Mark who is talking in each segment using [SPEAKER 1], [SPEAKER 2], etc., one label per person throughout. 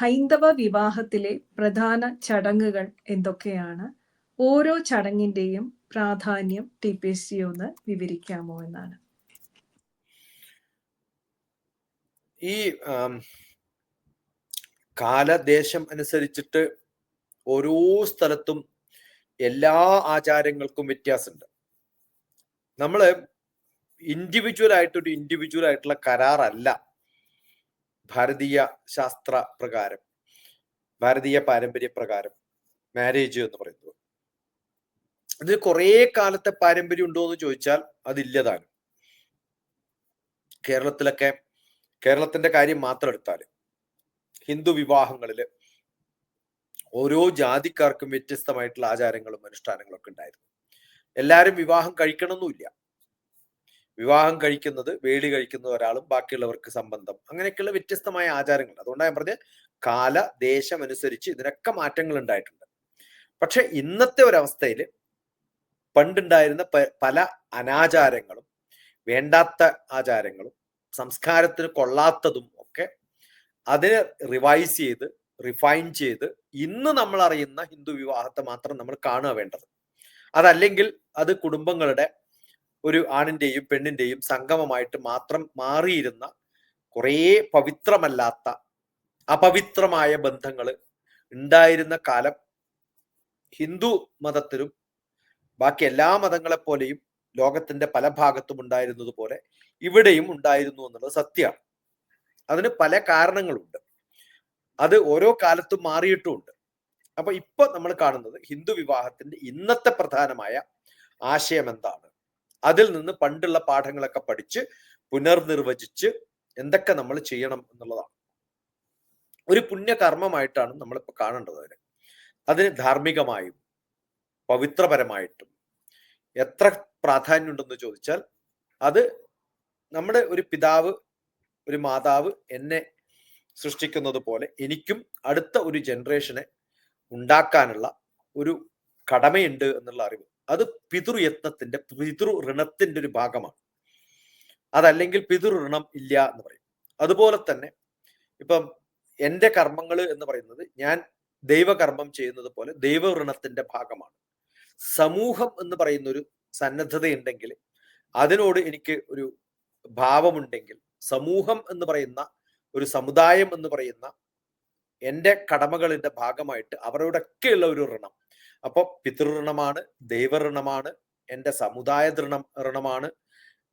[SPEAKER 1] ഹൈന്ദവ വിവാഹത്തിലെ പ്രധാന ചടങ്ങുകൾ എന്തൊക്കെയാണ്? ഓരോ ചടങ്ങിന്റെയും പ്രാധാന്യം ടി പി എസ് സി ഒന്ന് വിവരിക്കാമോ എന്നാണ്.
[SPEAKER 2] ഈ കാലദേശം അനുസരിച്ചിട്ട് ഓരോ സ്ഥലത്തും എല്ലാ ആചാരങ്ങൾക്കും വ്യത്യാസമുണ്ട്. നമ്മൾ ഇൻഡിവിജ്വൽ ആയിട്ടൊരു ഇൻഡിവിജ്വൽ ആയിട്ടുള്ള കരാറല്ല. ഭാരതീയ ശാസ്ത്ര പ്രകാരം ഭാരതീയ പാരമ്പര്യ പ്രകാരം മാരേജ് എന്ന് പറയുന്നത്. ഇത് കുറേ കാലത്തെ പാരമ്പര്യം ഉണ്ടോ എന്ന് ചോദിച്ചാൽ അതില്ലതാണ്. കേരളത്തിലൊക്കെ കേരളത്തിന്റെ കാര്യം മാത്രം എടുത്താൽ ഹിന്ദു വിവാഹങ്ങളിൽ ഓരോ ജാതിക്കാർക്കും വ്യത്യസ്തമായിട്ടുള്ള ആചാരങ്ങളും അനുഷ്ഠാനങ്ങളും ഒക്കെ ഉണ്ടായിരുന്നു. എല്ലാവരും വിവാഹം കഴിക്കണമെന്നില്ല വിവാഹം കഴിക്കുന്നത് വേളി കഴിക്കുന്ന ഒരാളും ബാക്കിയുള്ളവർക്ക് സംബന്ധം. അങ്ങനെയൊക്കെയുള്ള വ്യത്യസ്തമായ ആചാരങ്ങൾ. അതുകൊണ്ടാണ് ഞാൻ പറഞ്ഞത് കാല ദേശം അനുസരിച്ച് ഇതിനൊക്കെ മാറ്റങ്ങൾ ഉണ്ടായിട്ടുണ്ട്. പക്ഷെ ഇന്നത്തെ ഒരവസ്ഥയിൽ പണ്ടുണ്ടായിരുന്ന പല അനാചാരങ്ങളും വേണ്ടാത്ത ആചാരങ്ങളും സംസ്കാരത്തിന് കൊള്ളാത്തതും ഒക്കെ അതിനെ റിവൈസ് ചെയ്ത് റിഫൈൻ ചെയ്ത് ഇന്ന് നമ്മൾ അറിയുന്ന ഹിന്ദു വിവാഹത്തെ മാത്രം നമ്മൾ കാണുക വേണ്ടത്. അതല്ലെങ്കിൽ അത് കുടുംബങ്ങളുടെ ഒരു ആണിന്റെയും പെണ്ണിന്റെയും സംഗമമായിട്ട് മാത്രം മാറിയിരുന്ന കുറേ പവിത്രമല്ലാത്ത അപവിത്രമായ ബന്ധങ്ങൾ ഉണ്ടായിരുന്ന കാലം ഹിന്ദു മതത്തിലും ബാക്കി എല്ലാ മതങ്ങളെ പോലെയും ലോകത്തിന്റെ പല ഭാഗത്തും ഉണ്ടായിരുന്നത് പോലെ ഇവിടെയും ഉണ്ടായിരുന്നു എന്നുള്ളത് സത്യമാണ്. അതിന് പല കാരണങ്ങളുണ്ട്. അത് ഓരോ കാലത്തും മാറിയിട്ടുമുണ്ട്. അപ്പൊ ഇപ്പൊ നമ്മൾ കാണുന്നത് ഹിന്ദു വിവാഹത്തിന്റെ ഇന്നത്തെ പ്രധാനമായ ആശയം എന്താണ്? അതിൽ നിന്ന് പണ്ടുള്ള പാഠങ്ങളൊക്കെ പഠിച്ച് പുനർനിർവചിച്ച് എന്തൊക്കെ നമ്മൾ ചെയ്യണം എന്നുള്ളതാണ്. ഒരു പുണ്യകർമ്മമായിട്ടാണ് നമ്മളിപ്പോൾ കാണേണ്ടത് അതിന്. അതിന് ധാർമ്മികമായും പവിത്രപരമായിട്ടും എത്ര പ്രാധാന്യമുണ്ടെന്ന് ചോദിച്ചാൽ അത് നമ്മുടെ ഒരു പിതാവ് ഒരു മാതാവ് എന്നെ സൃഷ്ടിക്കുന്നത് പോലെ എനിക്കും അടുത്ത ഒരു ജനറേഷനെ ഉണ്ടാക്കാനുള്ള ഒരു കടമയുണ്ട് എന്നുള്ള അറിവ്. അത് പിതൃയത്നത്തിന്റെ പിതൃ ഋണത്തിന്റെ ഒരു ഭാഗമാണ്. അതല്ലെങ്കിൽ പിതൃ ഋണം ഇല്ല എന്ന് പറയും. അതുപോലെ തന്നെ ഇപ്പം എന്റെ കർമ്മങ്ങൾ എന്ന് പറയുന്നത് ഞാൻ ദൈവകർമ്മം ചെയ്യുന്നത് പോലെ ദൈവ ഋണത്തിന്റെ ഭാഗമാണ്. സമൂഹം എന്ന് പറയുന്ന ഒരു സന്നദ്ധതയുണ്ടെങ്കിൽ അതിനോട് എനിക്ക് ഒരു ഭാവമുണ്ടെങ്കിൽ സമൂഹം എന്ന് പറയുന്ന ഒരു സമുദായം എന്ന് പറയുന്ന എന്റെ കടമകളുടെ ഭാഗമായിട്ട് അവരോടൊക്കെയുള്ള ഒരു ഋണം അപ്പോൾ പിതൃഋണമാണ് ദൈവഋണമാണ് എന്റെ സമുദായ ഋണം ഋണമാണ്.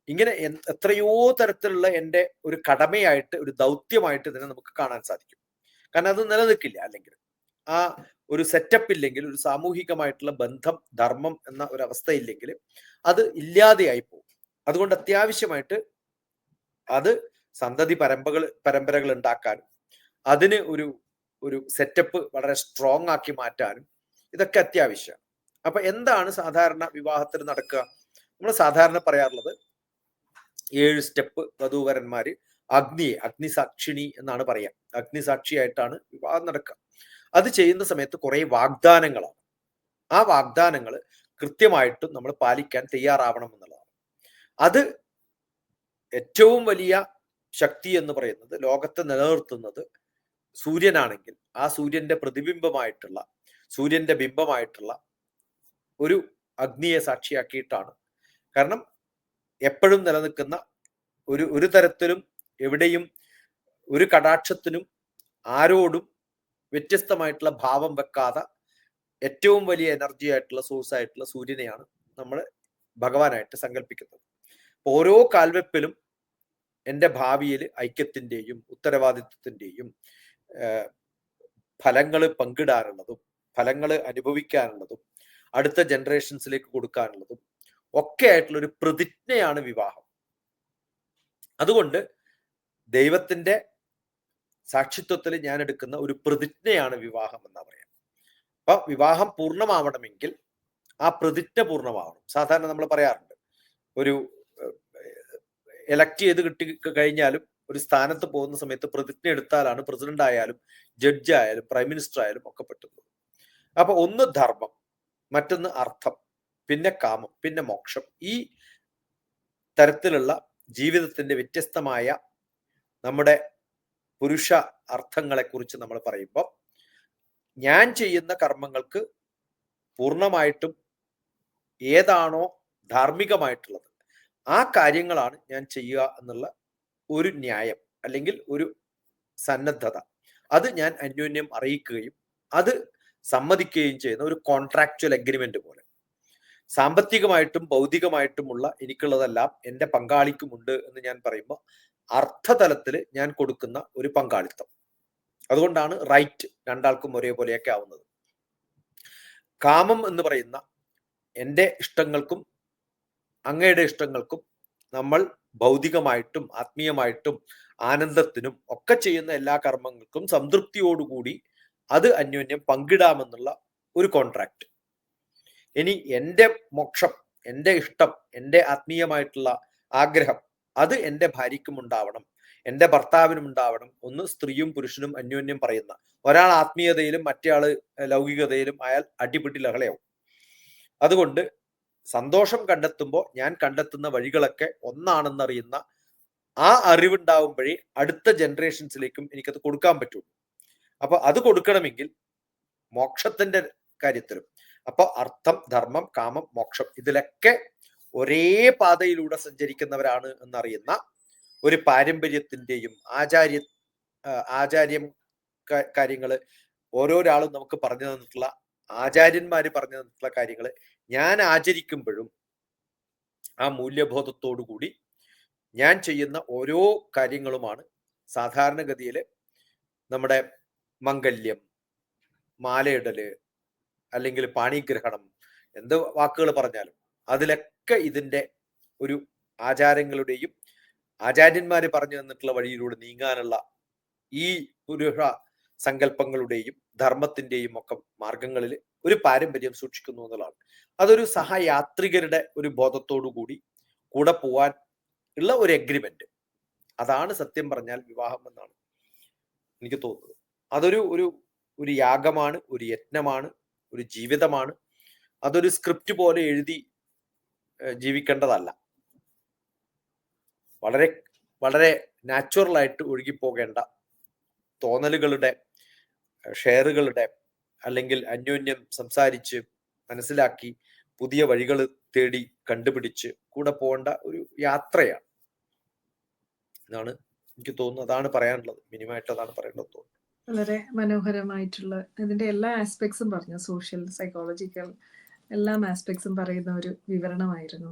[SPEAKER 2] ഇങ്ങനെ എത്രയോ തരത്തിലുള്ള എന്റെ ഒരു കടമയായിട്ട് ഒരു ദൗത്യമായിട്ട് ഇതിനെ നമുക്ക് കാണാൻ സാധിക്കും. കാരണം അത് നിലനിൽക്കില്ല അല്ലെങ്കിൽ. ആ ഒരു സെറ്റപ്പ് ഇല്ലെങ്കിൽ ഒരു സാമൂഹികമായിട്ടുള്ള ബന്ധം ധർമ്മം എന്ന ഒരു അവസ്ഥ ഇല്ലെങ്കിൽ അത് ഇല്ലാതെയായി പോകും. അതുകൊണ്ട് അത്യാവശ്യമായിട്ട് അത് സന്തതി പരമ്പകൾ പരമ്പരകൾ ഉണ്ടാക്കാനും അതിന് ഒരു ഒരു സെറ്റപ്പ് വളരെ സ്ട്രോങ് ആക്കി മാറ്റാനും ഇതൊക്കെ അത്യാവശ്യമാണ് അപ്പൊ എന്താണ് സാധാരണ വിവാഹത്തിൽ നടക്കുക? നമ്മൾ സാധാരണ പറയാറുള്ളത് ഏഴ് സ്റ്റെപ്പ് വധൂവരന്മാര് അഗ്നിയെ അഗ്നിസാക്ഷിണി എന്നാണ് പറയാം. അഗ്നിസാക്ഷിയായിട്ടാണ് വിവാഹം നടക്കുക. അത് ചെയ്യുന്ന സമയത്ത് കുറെ വാഗ്ദാനങ്ങളാണ്. ആ വാഗ്ദാനങ്ങൾ കൃത്യമായിട്ടും നമ്മൾ പാലിക്കാൻ തയ്യാറാവണം എന്നുള്ളതാണ്. അത് ഏറ്റവും വലിയ ശക്തി എന്ന് പറയുന്നത് ലോകത്തെ നിലനിർത്തുന്നത് സൂര്യനാണെങ്കിൽ ആ സൂര്യന്റെ പ്രതിബിംബമായിട്ടുള്ള സൂര്യന്റെ ബിംബമായിട്ടുള്ള ഒരു അഗ്നിയെ സാക്ഷിയാക്കിയിട്ടാണ്. കാരണം എപ്പോഴും നിലനിൽക്കുന്ന ഒരു ഒരു തരത്തിലും എവിടെയും ഒരു കടാക്ഷത്തിനും ആരോടും വ്യത്യസ്തമായിട്ടുള്ള ഭാവം വെക്കാതെ ഏറ്റവും വലിയ എനർജി ആയിട്ടുള്ള സോഴ്സ് ആയിട്ടുള്ള സൂര്യനെയാണ് നമ്മൾ ഭഗവാനായിട്ട് സങ്കല്പിക്കുന്നത് ഓരോ കാൽവെപ്പിലും എന്റെ ഭാവിയിൽ ഐക്യത്തിന്റെയും ഉത്തരവാദിത്വത്തിന്റെയും ഫലങ്ങൾ പങ്കിടാനുള്ളതും ഫലങ്ങൾ അനുഭവിക്കാനുള്ളതും അടുത്ത ജനറേഷൻസിലേക്ക് കൊടുക്കാനുള്ളതും ഒക്കെ ആയിട്ടുള്ള ഒരു പ്രതിജ്ഞയാണ് വിവാഹം. അതുകൊണ്ട് ദൈവത്തിന്റെ സാക്ഷിത്വത്തിൽ ഞാൻ എടുക്കുന്ന ഒരു പ്രതിജ്ഞയാണ് വിവാഹം എന്നാ പറയാം. അപ്പൊ വിവാഹം പൂർണമാവണമെങ്കിൽ ആ പ്രതിജ്ഞ പൂർണമാവണം. സാധാരണ നമ്മൾ പറയാറുണ്ട് ഒരു എലക്ട് ചെയ്ത് കിട്ടി കഴിഞ്ഞാലും ഒരു സ്ഥാനത്ത് പോകുന്ന സമയത്ത് പ്രതിജ്ഞ എടുത്താലാണ് പ്രസിഡന്റ് ആയാലും ജഡ്ജ് ആയാലും പ്രൈം മിനിസ്റ്റർ ആയാലും ഒക്കെ പറ്റുന്നത് അപ്പൊ ഒന്ന് ധർമ്മം മറ്റൊന്ന് അർത്ഥം പിന്നെ കാമം പിന്നെ മോക്ഷം. ഈ തരത്തിലുള്ള ജീവിതത്തിന്റെ വ്യത്യസ്തമായ നമ്മുടെ പുരുഷ അർത്ഥങ്ങളെ കുറിച്ച് നമ്മൾ പറയുമ്പോൾ ഞാൻ ചെയ്യുന്ന കർമ്മങ്ങൾക്ക് പൂർണമായിട്ടും ഏതാണോ ധാർമ്മികമായിട്ടുള്ളത് ആ കാര്യങ്ങളാണ് ഞാൻ ചെയ്യുക എന്നുള്ള ഒരു ന്യായം അല്ലെങ്കിൽ ഒരു സന്നദ്ധത. അത് ഞാൻ അന്യോന്യം അറിയിക്കുകയും അത് സമ്മതിക്കുകയും ചെയ്യുന്ന ഒരു കോൺട്രാക്ച്വൽ അഗ്രിമെന്റ് പോലെ. സാമ്പത്തികമായിട്ടും ഭൗതികമായിട്ടുമുള്ള എനിക്കുള്ളതെല്ലാം എന്റെ പങ്കാളിക്കുമുണ്ട് എന്ന് ഞാൻ പറയുമ്പോൾ അർത്ഥതലത്തിൽ ഞാൻ കൊടുക്കുന്ന ഒരു പങ്കാളിത്തം. അതുകൊണ്ടാണ് റൈറ്റ് രണ്ടാൾക്കും ഒരേപോലെയൊക്കെ ആവുന്നത്. കാമം എന്ന് പറയുന്ന എന്റെ ഇഷ്ടങ്ങൾക്കും അങ്ങയുടെ ഇഷ്ടങ്ങൾക്കും നമ്മൾ ഭൗതികമായിട്ടും ആത്മീയമായിട്ടും ആനന്ദത്തിനും ഒക്കെ ചെയ്യുന്ന എല്ലാ കർമ്മങ്ങൾക്കും സംതൃപ്തിയോടുകൂടി അത് അന്യോന്യം പങ്കിടാമെന്നുള്ള ഒരു കോൺട്രാക്ട് ഇനി എന്റെ മോക്ഷം എന്റെ ഇഷ്ടം എന്റെ ആത്മീയമായിട്ടുള്ള ആഗ്രഹം അത് എന്റെ ഭാര്യയ്ക്കും ഉണ്ടാവണം എന്റെ ഭർത്താവിനും ഉണ്ടാവണം ഒന്ന് സ്ത്രീയും പുരുഷനും അന്യോന്യം പറയുന്ന. ഒരാൾ ആത്മീയതയിലും മറ്റേയാൾ ലൗകികതയിലും അയാൾ അടിപിടി ലഹളയാവും. അതുകൊണ്ട് സന്തോഷം കണ്ടെത്തുമ്പോൾ ഞാൻ കണ്ടെത്തുന്ന വഴികളൊക്കെ ഒന്നാണെന്നറിയുന്ന ആ അറിവുണ്ടാവുമ്പോഴേ അടുത്ത ജനറേഷൻസിലേക്കും എനിക്കത് കൊടുക്കാൻ പറ്റുള്ളൂ. അപ്പൊ അത് കൊടുക്കണമെങ്കിൽ മോക്ഷത്തിന്റെ കാര്യത്തിലും. അപ്പൊ അർത്ഥം ധർമ്മം കാമം മോക്ഷം ഇതിലൊക്കെ ഒരേ പാതയിലൂടെ സഞ്ചരിക്കുന്നവരാണ് എന്നറിയുന്ന ഒരു പാരമ്പര്യത്തിന്റെയും ആചാര്യ ആചാര്യം കാര്യങ്ങൾ ഓരോരാളും നമുക്ക് പറഞ്ഞു തന്നിട്ടുള്ള ആചാര്യന്മാര് പറഞ്ഞു തന്നിട്ടുള്ള കാര്യങ്ങൾ ഞാൻ ആചരിക്കുമ്പോഴും ആ മൂല്യബോധത്തോടു കൂടി ഞാൻ ചെയ്യുന്ന ഓരോ കാര്യങ്ങളുമാണ് സാധാരണഗതിയിൽ നമ്മുടെ മംഗല്യം മാലയിടൽ അല്ലെങ്കിൽ പാണിഗ്രഹണം എന്ത് വാക്കുകൾ പറഞ്ഞാലും അതിലൊക്കെ ഇതിന്റെ ഒരു ആചാരങ്ങളുടെയും ആചാര്യന്മാർ പറഞ്ഞു തന്നിട്ടുള്ള വഴിയിലൂടെ നീങ്ങാനുള്ള ഈ പുരുഷ സങ്കല്പങ്ങളുടെയും ധർമ്മത്തിന്റെയും ഒക്കെ മാർഗങ്ങളിൽ ഒരു പാരമ്പര്യം സൂക്ഷിക്കുന്നു എന്നുള്ളതാണ്. അതൊരു സഹയാത്രികരുടെ ഒരു ബോധത്തോടു കൂടി കൂടെ പോവാൻ ഉള്ള ഒരു എഗ്രിമെന്റ് അതാണ് സത്യം പറഞ്ഞാൽ വിവാഹം എന്നാണ് എനിക്ക് തോന്നുന്നത്. അതൊരു ഒരു ഒരു യാഗമാണ് ഒരു യജ്ഞമാണ് ഒരു ജീവിതമാണ്. അതൊരു സ്ക്രിപ്റ്റ് പോലെ എഴുതി ജീവിക്കേണ്ടതല്ല. വളരെ വളരെ നാച്ചുറലായിട്ട് ഒഴുകിപ്പോകേണ്ട തോന്നലുകളുടെ ഷെയറുകളുടെ അല്ലെങ്കിൽ അന്യോന്യം സംസാരിച്ച് മനസ്സിലാക്കി പുതിയ വഴികൾ തേടി കണ്ടുപിടിച്ച് കൂടെ പോകേണ്ട ഒരു യാത്രയാണ്. എന്നാണ് എനിക്ക് തോന്നുന്നു അതാണ് പറയാനുള്ളത്. മിനിമമായിട്ട് അതാണ് പറയേണ്ടത് തോന്നുന്നു.
[SPEAKER 1] വളരെ മനോഹരമായിട്ടുള്ള ഇതിന്റെ എല്ലാ ആസ്പെക്ട്സും പറഞ്ഞു. സോഷ്യൽ സൈക്കോളജിക്കൽ എല്ലാ ആസ്പെക്ട്സും പറയുന്ന ഒരു വിവരണമായിരുന്നു.